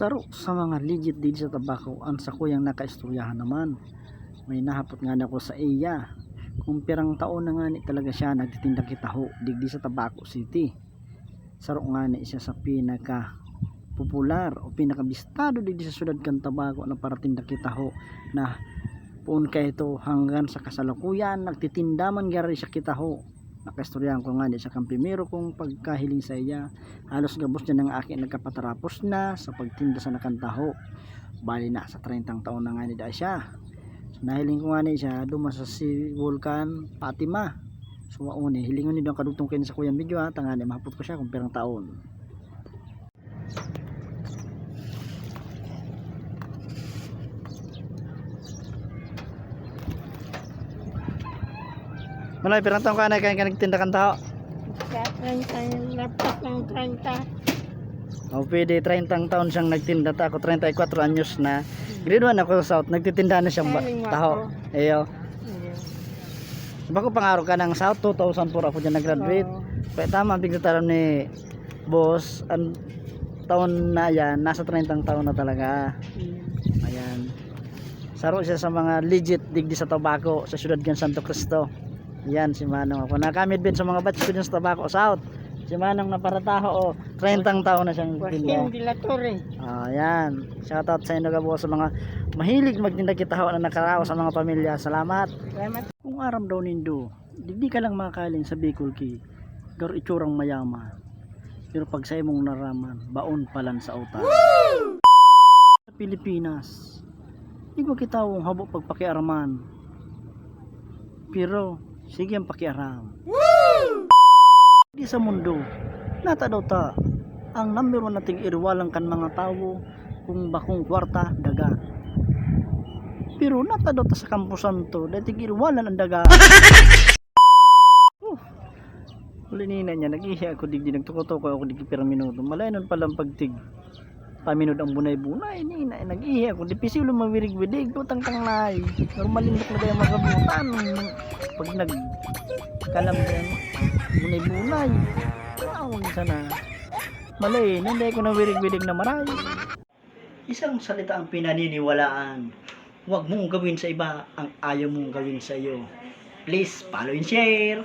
Saro sa mga legit din sa tabako ang sa kuyang nakaistoryahan naman. May nahapot nga na ako sa iya. Kung pirang taon na nga ni talaga siya nagtitinda kitaho digdi sa Tabaco City. Saro nga ni siya sa pinaka popular o pinakabistado digdi sa syudad kan Tabaco na paratinda kitaho na puun kay ito hanggang sa kasalukuyan nagtitinda man gari siya kitaho nakaistoryahan ko nga ni siya kang primero kong pagkahiling sa iya. Halos gabos niya ng akin nagkapatarapos na sa pagtinda sa nakantaho. Bali na sa 30 taon na nga ni siya so, nahiling ko nga ni siya duma sa si Vulcan Fatima. So mauni hilingon ni daw kadugtong kayo sa kuya medyo ha? Tangani mahapot ko siya kung perang taon Malay, perang taon ka na kaya ka nagtinda tao? Sa 30 yung laptop ng 30. O pwede 30 taon siyang nagtinda ta ako 34 anyos na. Grade 1 ako sa South, nagtitinda na siyang ba- ako. Eyo. Bako pangaro ka ng South 2004 ako diyan nag-graduate. Oo. Kaya tama bigla ni boss ang taon na yan, nasa 30 taon na talaga. Ayan. Saro siya sa mga legit digdi sa Tabaco sa siyudad gan Santo Cristo. Yan si Manong ako. Nakamit din sa mga batch ko din sa Tabaco South. Si Manong na parataho o 30 taon na siyang tinda. De la Torre. Ah, yan. Shoutout sa inyo gabo sa mga mahilig magtinda kita na nakaraos sa mga pamilya. Salamat. Salamat. Kung aram daw nindo, di ka lang makaling sa Bicol Key. Garo itsurang mayaman. Pero pag sa imong naraman, baon palan sa utak. Sa Pilipinas, di ko kitawong habo pagpakiaraman. Pero, sige ang pakiaram. Di sa mundo, nata daw ta, ang number one nating irwalang kan mga tao, kung bakong kwarta, daga. Pero nata daw ta sa kampusan to, dating irwalan ang daga. Oh, Huli nina niya, nag-ihi ako digdi, nagtuko-tuko ako digdi pira minuto. Malay nun palang pagtig. Paminod ang bunay-bunay, nina, nag-ihi ako. Di pisil mawirig-wirig, putang tangnay. Normalin na kaya magabutan. Pag nag kalam yan, bunay-bunay. Awang sana. Malay, nanday ko na wirig-wirig na maray. Isang salita ang pinaniniwalaan. Huwag mong gawin sa iba ang ayaw mong gawin sa iyo. Please follow and share.